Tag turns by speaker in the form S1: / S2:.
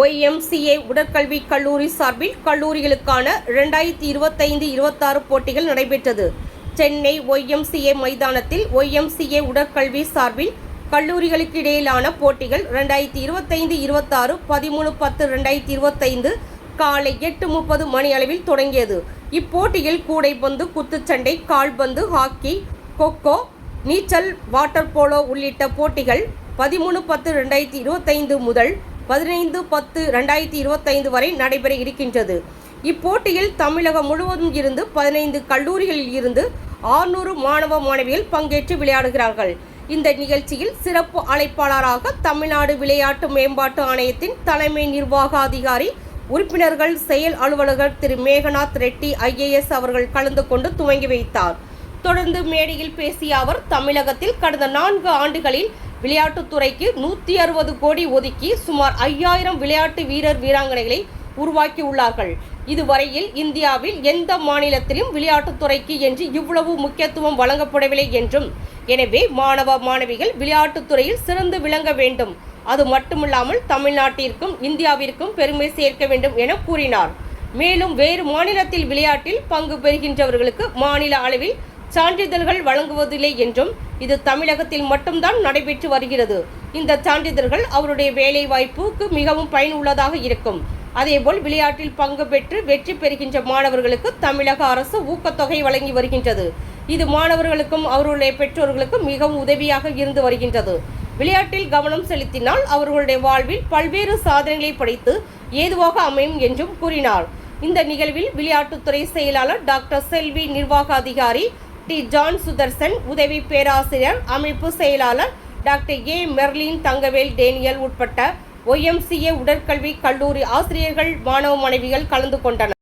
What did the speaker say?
S1: YMCA உடற்கல்வி கல்லூரி சார்பில் கல்லூரிகளுக்கான இரண்டாயிரத்தி இருபத்தைந்து இருபத்தாறு போட்டிகள் நடைபெற்றது. சென்னை ஒய்எம்சிஏ மைதானத்தில் ஒய்எம்சிஏ உடற்கல்வி சார்பில் கல்லூரிகளுக்கு இடையிலான போட்டிகள் ரெண்டாயிரத்தி இருபத்தைந்து இருபத்தாறு பதிமூணு பத்து ரெண்டாயிரத்தி இருபத்தைந்து காலை எட்டு முப்பது மணி அளவில் தொடங்கியது. இப்போட்டியில் கூடைப்பந்து குத்துச்சண்டை கால்பந்து ஹாக்கி கொக்கோ நீச்சல் வாட்டர் போலோ உள்ளிட்ட போட்டிகள் பதிமூணு பத்து ரெண்டாயிரத்தி இருபத்தைந்து முதல் பதினைந்து பத்து ரெண்டாயிரத்தி இருபத்தைந்து வரை நடைபெற இருக்கின்றது. இப்போட்டியில் தமிழகம் முழுவதும் இருந்து பதினைந்து கல்லூரிகளில் இருந்து ஆறுநூறு மாணவ மாணவிகள் பங்கேற்று விளையாடுகிறார்கள். இந்த நிகழ்ச்சியில் சிறப்பு அழைப்பாளராக தமிழ்நாடு விளையாட்டு மேம்பாட்டு ஆணையத்தின் தலைமை நிர்வாக அதிகாரி உறுப்பினர்கள் செயல் அலுவலகர் திரு. மேகநாத் ரெட்டி ஐஏஎஸ் அவர்கள் கலந்து கொண்டு துவங்கி வைத்தார். தொடர்ந்து மேடையில் பேசிய அவர் தமிழகத்தில் கடந்த நான்கு ஆண்டுகளில் விளையாட்டுத்துறைக்கு நூற்றி அறுபது கோடி ஒதுக்கி சுமார் ஐயாயிரம் விளையாட்டு வீரர் வீராங்கனைகளை உருவாக்கியுள்ளார்கள். இதுவரையில் இந்தியாவில் எந்த மாநிலத்திலும் விளையாட்டுத்துறைக்கு என்று இவ்வளவு முக்கியத்துவம் வழங்கப்படவில்லை என்றும் எனவே மாணவ மாணவிகள் விளையாட்டுத்துறையில் சிறந்து விளங்க வேண்டும். அது மட்டுமில்லாமல் தமிழ்நாட்டிற்கும் இந்தியாவிற்கும் பெருமை சேர்க்க வேண்டும் என கூறினார். மேலும் வேறு மாநிலத்தில் விளையாட்டில் பங்கு பெறுகின்றவர்களுக்கு மாநில அளவில் சான்றிதழ்கள் வழங்குவதில்லை என்றும் இது தமிழகத்தில் மட்டும்தான் நடைபெற்று வருகிறது. இந்த சான்றிதழ்கள் அவருடைய வேலை வாய்ப்புக்கு மிகவும் பயனுள்ளதாக இருக்கும். அதேபோல் விளையாட்டில் பங்கு பெற்று வெற்றி பெறுகின்ற மாணவர்களுக்கு தமிழக அரசு ஊக்கத்தொகை வழங்கி வருகின்றது. இது மாணவர்களுக்கும் அவர்களுடைய பெற்றோர்களுக்கும் மிகவும் உதவியாக இருந்து வருகின்றது. விளையாட்டில் கவனம் செலுத்தினால் அவர்களுடைய வாழ்வில் பல்வேறு சாதனைகளை படைத்து ஏதுவாக அமையும் என்றும் கூறினார். இந்த நிகழ்வில் விளையாட்டுத்துறை செயலாளர் டாக்டர் செல்வி நிர்வாக அதிகாரி டி. ஜான் சுதர்சன் உதவி பேராசிரியர் அமைப்பு செயலாளர் doctor A. Merlin Thangavel Daniel உட்பட்ட ஒய்எம்சிஏ உடற்கல்வி கல்லூரி ஆசிரியர்கள் மாணவ மாணவிகள் கலந்து கொண்டனர்.